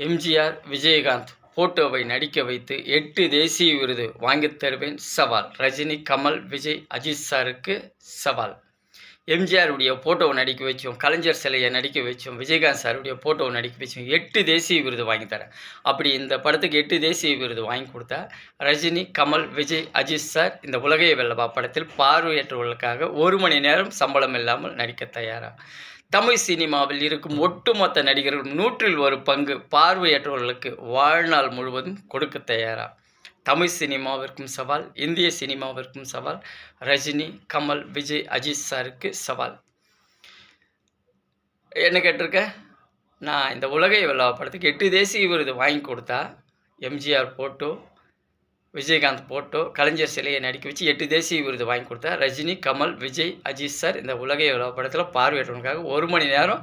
எம்ஜிஆர் விஜயகாந்த் போட்டோவை நடிக்க வைத்து எட்டு தேசிய விருது வாங்கித் தருவேன் சவால். ரஜினி கமல் விஜய் அஜித் சாருக்கு சவால். எம்ஜிஆருடைய போட்டோவை நடிக்க வச்சோம் கலைஞர் சிலையை நடிக்க வச்சோம் விஜயகாந்த் சாருடைய போட்டோவை நடிக்க வச்சோம். எட்டு தேசிய விருது வாங்கி தரேன். அப்படி இந்த படத்துக்கு எட்டு தேசிய விருது வாங்கி கொடுத்தா ரஜினி கமல் விஜய் அஜித் சார் இந்த உலகைய வெல்லவா படத்தில் பார்வையற்றவர்களுக்காக ஒரு மணி நேரம் சம்பளம் இல்லாமல் நடிக்க தயாரா? தமிழ் சினிமாவில் இருக்கும் ஒட்டுமொத்த நடிகர்கள் நூற்றில் ஒரு பங்கு பார்வையற்றவர்களுக்கு வாழ்நாள் முழுவதும் கொடுக்க தயாரா? தமிழ் சினிமாவிற்கும் சவால் இந்திய சினிமாவிற்கும் சவால் ரஜினி கமல் விஜய் அஜித் சாருக்கு சவால். என்ன கேட்டிருக்க? நான் இந்த உலகை வெல்லா படத்துக்கு எட்டு தேசிய விருது வாங்கி கொடுத்தா MGR photo Vijayakanth photo Kalaignar சிலையை நடிக்க வச்சு எட்டு தேசிய விருது வாங்கி கொடுத்தா ரஜினி கமல் விஜய் அஜித் சார் இந்த உலகை வெல்லா படத்தில் பார்வையிட்டவனுக்காக ஒரு மணி நேரம்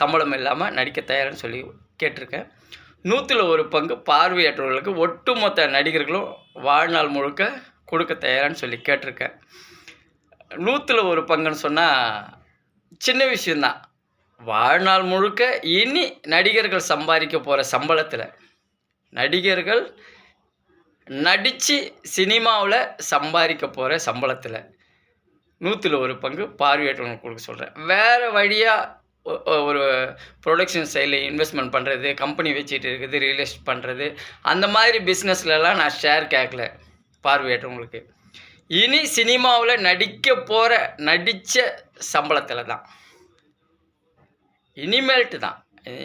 சம்பளம் இல்லாமல் நடிக்க தயார்னு சொல்லி கேட்டிருக்கேன். நூற்றில் ஒரு பங்கு பார்வையற்றவர்களுக்கு ஒட்டுமொத்த நடிகர்களும் வாழ்நாள் முழுக்க கொடுக்க தயாரான்னு சொல்லி கேட்டிருக்கேன். நூற்றில் ஒரு பங்குன்னு சொன்னால் சின்ன விஷயந்தான் வாழ்நாள் முழுக்க இனி நடிகர்கள் சம்பாதிக்க போகிற சம்பளத்தில் நடிகர்கள் நடித்து சினிமாவில் சம்பாதிக்க போகிற சம்பளத்தில் நூற்றில் ஒரு பங்கு பார்வையற்றவங்களுக்கு கொடுக்க சொல்கிறேன் வேறு வழியாக ஒரு ப்ரொடக்ஷன் சைடில் இன்வெஸ்ட்மெண்ட் பண்ணுறது கம்பெனி வச்சுட்டு இருக்குது ரியல் எஸ்டேட் பண்ணுறது அந்த மாதிரி பிஸ்னஸ்லலாம் நான் ஷேர் கேட்கல பார்வையற்றவங்களுக்கு இனி சினிமாவில் நடிக்க போகிற நடித்த சம்பளத்தில் தான். இனிமேல்ட்டு தான்.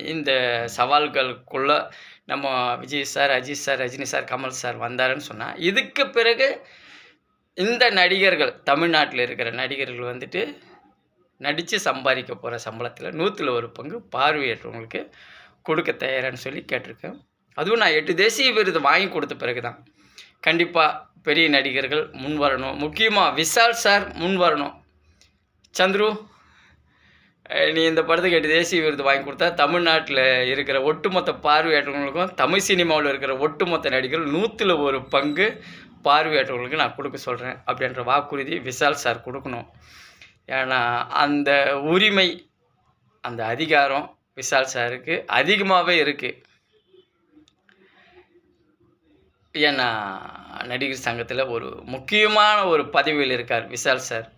இந்த சவால்களுக்குள்ளே நம்ம Vijay sir Ajith sir Rajini sir Kamal sir வந்தாருன்னு சொன்னால் இதுக்கு பிறகு இந்த நடிகர்கள் தமிழ்நாட்டில் இருக்கிற நடிகர்கள் வந்துட்டு நடித்து சம்பாதிக்க போகிற சம்பளத்தில் நூற்றில் ஒரு பங்கு பார்வையற்றவங்களுக்கு கொடுக்க தயாரான்னு சொல்லி கேட்டிருக்கேன். அதுவும் நான் எட்டு தேசிய விருது வாங்கி கொடுத்த பிறகு தான் கண்டிப்பாக பெரிய நடிகர்கள் முன் வரணும். முக்கியமாக விஷால் சார் முன் வரணும். சந்துரு நீ இந்த படத்துக்கு எட்டு தேசிய விருது வாங்கி கொடுத்தா தமிழ்நாட்டில் இருக்கிற ஒட்டுமொத்த பார்வையாற்றவங்களுக்கும் தமிழ் சினிமாவில் இருக்கிற ஒட்டுமொத்த நடிகர்கள் நூற்றில் ஒரு பங்கு பார்வையாற்றவங்களுக்கு நான் கொடுக்க சொல்கிறேன் அப்படின்ற வாக்குறுதி விஷால் சார் கொடுக்கணும். ஏன்னா அந்த உரிமை அந்த அதிகாரம் விஷால் சாருக்கு அதிகமாகவே இருக்குது ஏன்னா நடிகர் சங்கத்தில் ஒரு முக்கியமான ஒரு பதவியில் இருக்கார் விஷால் சார்.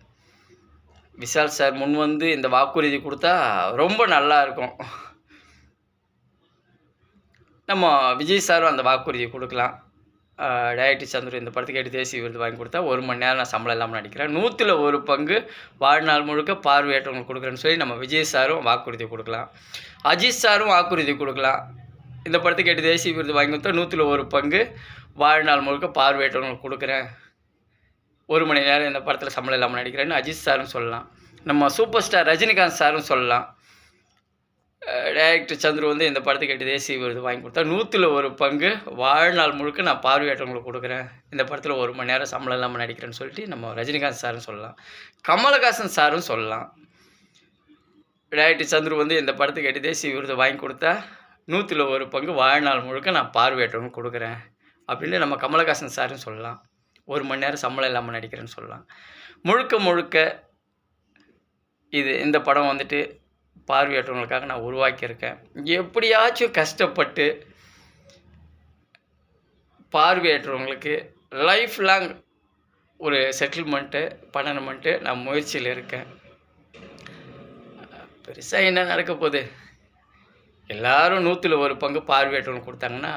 விஷால் சார் முன் வந்து இந்த வாக்குறுதி கொடுத்தா ரொம்ப நல்லா இருக்கும். நம்ம விஜய் சாரும் அந்த வாக்குறுதியை கொடுக்கலாம். டயட்டி சந்துரு இந்த படத்துக்கு எட்டு தேசிய விருது வாங்கி கொடுத்தா ஒரு மணி நேரம் நான் சம்பளம் இல்லாமல் நடிக்கிறேன். நூற்றில் ஒரு பங்கு வாழ்நாள் முழுக்க பார்வையற்றவங்களுக்கு கொடுக்குறேன்னு சொல்லி நம்ம விஜய் சாரும் வாக்குறுதி கொடுக்கலாம். அஜித் சாரும் வாக்குறுதி கொடுக்கலாம். இந்த படத்துக்கு எட்டு தேசிய விருது வாங்கி கொடுத்தா நூற்றில் ஒரு பங்கு வாழ்நாள் முழுக்க பார்வையற்றவங்களுக்கு கொடுக்குறேன். ஒரு மணி நேரம் இந்த படத்தில் சம்பளம் இல்லாமல் நடிக்கிறேன்னு அஜித் சாரும் சொல்லலாம். நம்ம சூப்பர் ஸ்டார் ரஜினிகாந்த் சாரும் சொல்லலாம். டேரக்டர் சந்துரு வந்து இந்த படத்துக்கு எட்டு தேசிய விருது வாங்கி கொடுத்தா நூற்றில் ஒரு பங்கு. வாழ்நாள் முழுக்க நான் பார்வையாற்றவங்களுக்கு கொடுக்குறேன். இந்த படத்தில் ஒரு மணி நேரம் சம்பளம் இல்லாமல் நடிக்கிறேன்னு சொல்லிட்டு நம்ம ரஜினிகாந்த் சாரும் சொல்லலாம். கமலஹாசன் சாரும் சொல்லலாம். டேரக்டர் சந்துரு வந்து இந்த படத்துக்கு எட்டு தேசிய விருது வாங்கி கொடுத்தா நூற்றில் ஒரு பங்கு வாழ்நாள் முழுக்க நான் பார்வையாற்றவங்களுக்கு கொடுக்குறேன். அப்படின்னு நம்ம கமலஹாசன் சாரும் சொல்லலாம். ஒரு மணி நேரம் சம்பளம் இல்லாமல் நடிக்கிறேன்னு சொல்லலாம். முழுக்க முழுக்க இது இந்த படம் வந்துட்டு பார்வையற்றவங்களுக்காக நான் உருவாக்கியிருக்கேன். எப்படியாச்சும் கஷ்டப்பட்டு பார்வையற்றவங்களுக்கு லைஃப் லாங் ஒரு செட்டில்மெண்ட்டு பண்ணணுமெண்ட்டு நான் முயற்சியில் இருக்கேன். பெருசாக என்ன நடக்க போகுது? எல்லாரும் நூற்றில் ஒரு பங்கு பார்வையற்றவங்க கொடுத்தாங்கன்னா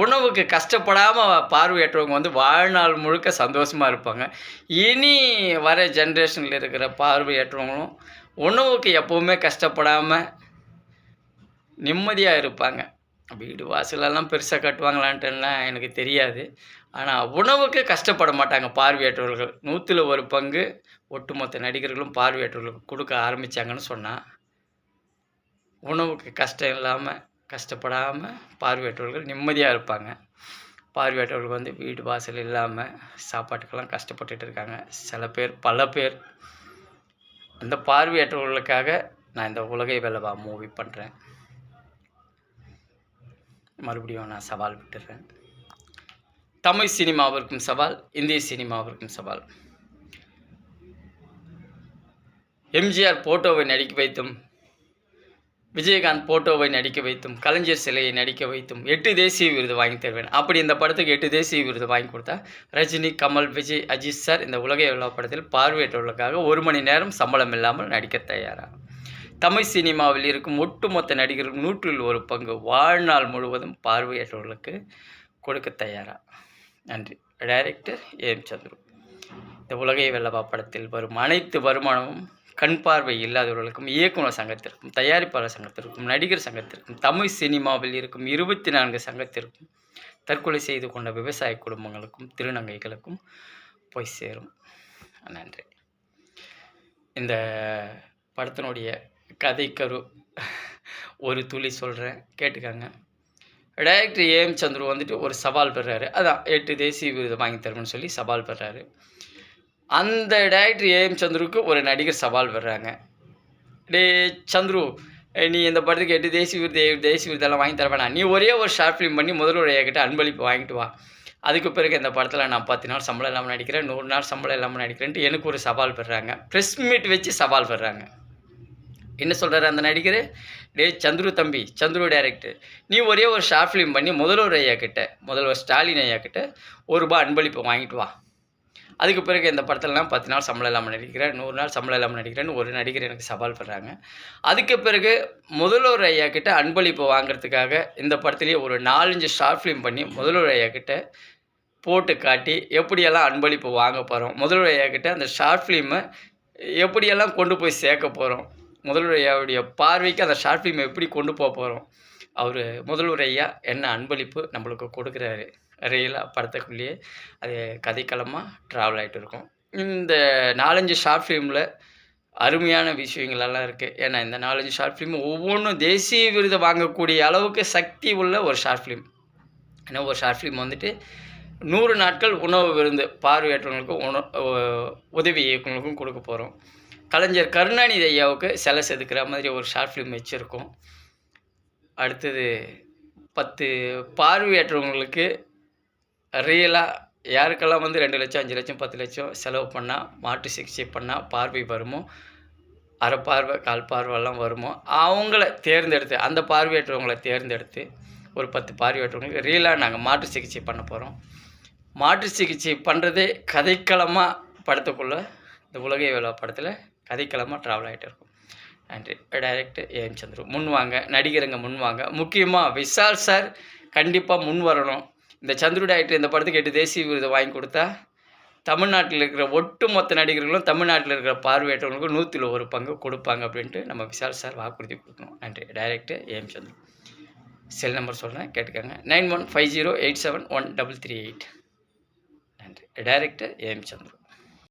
உணவுக்கு கஷ்டப்படாமல் பார்வையற்றவங்க வந்து வாழ்நாள் முழுக்க சந்தோஷமாக இருப்பாங்க. இனி வர ஜென்ரேஷனில் இருக்கிற பார்வையற்றவங்களும் உணவுக்கு எப்போவுமே கஷ்டப்படாமல் நிம்மதியாக இருப்பாங்க. வீடு வாசலெல்லாம் பெருசாக கட்டுவாங்களான்ட்டுலாம் எனக்கு தெரியாது. ஆனால் உணவுக்கு கஷ்டப்பட மாட்டாங்க பார்வையற்றவர்கள் நூற்றில் ஒரு பங்கு ஒட்டுமொத்த நடிகர்களும் பார்வையற்றவர்களுக்கு கொடுக்க ஆரம்பித்தாங்கன்னு சொன்னால் உணவுக்கு கஷ்டம் இல்லாமல் கஷ்டப்படாமல் பார்வையற்றவர்கள் நிம்மதியாக இருப்பாங்க. பார்வையற்றவர்கள் வந்து வீடு வாசல் இல்லாமல் சாப்பாட்டுக்கெல்லாம் கஷ்டப்பட்டுட்டு இருக்காங்க. சில பேர் பல பேர் அந்த பார்வையற்றவர்களுக்காக நான் இந்த உலகை வெல்லவா மூவி பண்ணுறேன் மறுபடியும் நான் சவால் விட்டுறேன். தமிழ் சினிமாவிற்கும் சவால் இந்திய சினிமாவிற்கும் சவால். எம்ஜிஆர் போட்டோவை நடிக்க வைத்தும் விஜயகாந்த் போட்டோவை நடிக்க வைத்தும் கலைஞர் சிலையை நடிக்க வைத்தும் எட்டு தேசிய விருது வாங்கி தருவேன். அப்படி இந்த படத்துக்கு எட்டு தேசிய விருது வாங்கி கொடுத்தா ரஜினி கமல் விஜய் அஜித் சார் இந்த உலக விழா படத்தில் பார்வையற்றவர்களுக்காக ஒரு மணி நேரம் சம்பளம் இல்லாமல் நடிக்க தயாரா? தமிழ் சினிமாவில் இருக்கும் ஒட்டுமொத்த நடிகர்கள் நூற்றில் ஒரு பங்கு வாழ்நாள் முழுவதும் பார்வையற்றவர்களுக்கு கொடுக்க தயாரா? நன்றி. Director AM Chandru. இந்த உலகை வெள்ளவா படத்தில் வரும் அனைத்து வருமானமும் கண் பார்வை இல்லாதவர்களுக்கும் இயக்குனர் சங்கத்திற்கும் தயாரிப்பாளர் சங்கத்திற்கும் நடிகர் சங்கத்திற்கும் தமிழ் சினிமாவில் இருக்கும் இருபத்தி நான்கு சங்கத்திற்கும் தற்கொலை செய்து கொண்ட விவசாய குடும்பங்களுக்கும் திருநங்கைகளுக்கும் போய் சேரும். நன்றி. இந்த படத்தினுடைய கதைக்கரு ஒரு துளி சொல்கிறேன் கேட்டுக்கோங்க. டைரக்டர் ஏஎம் சந்துரு வந்துட்டு ஒரு சவால் பெறாரு. அதான் எட்டு தேசிய விருது வாங்கி தருவேன்னு சொல்லி சவால் பெறாரு. அந்த டைரக்டர் ஏஎம் சந்துருக்கு ஒரு நடிகர் சவால் வர்றாங்க. டே சந்துரு நீ இந்த படத்துக்கு எட்டு தேசிய விருது தேசிய விருதெல்லாம் வாங்கி தர வேணாம் நீ ஒரே ஒரு ஷார்ட் ஃபிலிம் பண்ணி முதல்வர் கிட்ட அன்பளிப்பு வாங்கிட்டு வா. அதுக்கு பிறகு இந்த படத்தில் நான் பத்து நாள் சம்பளம் இல்லாமல் நடிக்கிறேன் நூறு நாள் சம்பளம் இல்லாமல் நடிக்கிறேன்ட்டு எனக்கு ஒரு சவால் பெறாங்க ப்ரெஸ் மீட் வச்சு சவால் பெறாங்க என்ன சொல்கிறாரு அந்த நடிகர்? டேய் சந்துரு தம்பி சந்துரு டைரக்டர் நீ ஒரே ஒரு ஷார்ட் ஃபிலிம் பண்ணி முதல்வர் ஐயா கிட்ட முதல்வர் ஸ்டாலின் ஐயா கிட்ட ஒரு ரூபாய் அன்பளிப்பு வாங்கிட்டு வா. அதுக்கு பிறகு இந்த படத்துலலாம் பத்து நாள் சம்பளம் இல்லாமல் நடிக்கிறேன் நூறு நாள் சம்பளம் இல்லாமல் நடிக்கிறேன்னு ஒரு நடிகர் எனக்கு சவால் பண்ணுறாங்க அதுக்கு பிறகு முதல்வர் ஐயா கிட்ட அன்பளிப்பு வாங்குறதுக்காக இந்த படத்துலேயே ஒரு நாலஞ்சு ஷார்ட் ஃபிலிம் பண்ணி முதல்வர் ஐயா கிட்ட போட்டு காட்டி எப்படியெல்லாம் அன்பளிப்பு வாங்க போகிறோம் முதல்வர் ஐயா கிட்ட அந்த ஷார்ட் ஃபிலிமை எப்படியெல்லாம் கொண்டு போய் சேர்க்க போகிறோம் முதல்வர் ஐயாவுடைய பார்வைக்கு அந்த ஷார்ட் ஃபிலிம் எப்படி கொண்டு போக போகிறோம் அவர் முதல்வர் ஐயா என்ன அன்பளிப்பு நம்மளுக்கு கொடுக்குறாரு. ரியலாக படத்துக்குள்ளேயே அது கதைக்களமாக ட்ராவல் ஆகிட்டு இருக்கும். இந்த நாலஞ்சு ஷார்ட் ஃபிலிமில் அருமையான விஷயங்களெல்லாம் இருக்குது ஏன்னா இந்த நாலஞ்சு ஷார்ட் ஃபிலிம் ஒவ்வொன்றும் தேசிய விருது வாங்கக்கூடிய அளவுக்கு சக்தி உள்ள ஒரு ஷார்ட் ஃபிலிம் ஏன்னா ஒரு ஷார்ட் ஃபிலிம் வந்துட்டு நூறு நாட்கள் உணவு விருந்து பார்வையற்றவங்களுக்கும் உணவு உதவி இயக்குநர்களுக்கும் கொடுக்க போகிறோம் கலைஞர் கருணாநிதி ஐயாவுக்கு சிலை செதுக்கிற மாதிரி ஒரு ஷார்ட் ஃபிலிம் வச்சுருக்கோம். அடுத்தது பத்து பார்வையற்றவங்களுக்கு ரியலாக யாருக்கெல்லாம் வந்து ரெண்டு லட்சம் அஞ்சு லட்சம் பத்து லட்சம் செலவு பண்ணால் மாற்று சிகிச்சை பண்ணால் பார்வை வருமோ? அரை பார்வை கால் பார்வைலாம் வருமோ? அவங்கள தேர்ந்தெடுத்து அந்த பார்வையற்றவங்களை தேர்ந்தெடுத்து ஒரு பத்து பார்வையற்றவங்களுக்கு ரியலாக நாங்கள் மாற்று சிகிச்சை பண்ண போகிறோம் மாற்று சிகிச்சை பண்ணுறதே கதைக்களமாக படத்துக்குள்ளே இந்த உலகை விழா படத்தில் கதைக்களமாக ட்ராவல் ஆகிட்டு இருக்கும். நன்றி. Director AM Chandru. முன் வாங்க நடிகருங்க முன் வாங்க. முக்கியமாக விஷால் சார் கண்டிப்பாக முன் வரணும். இந்த சந்துரு டைரக்டர் இந்த படத்துக்கு எட்டு தேசிய விருதை வாங்கி கொடுத்தா தமிழ்நாட்டில் இருக்கிற ஒட்டுமொத்த நடிகர்களும் தமிழ்நாட்டில் இருக்கிற பார்வையற்றவங்களுக்கும் நூற்றில் ஒரு பங்கு கொடுப்பாங்க அப்படின்ட்டு நம்ம விஷால் சார் வாக்குறுதி கொடுக்கணும். நன்றி. Director AM Chandran cell number சொல்கிறேன் கேட்டுக்கோங்க. Nine one five zero eight seven one double three eight. நன்றி. Director AM Chandran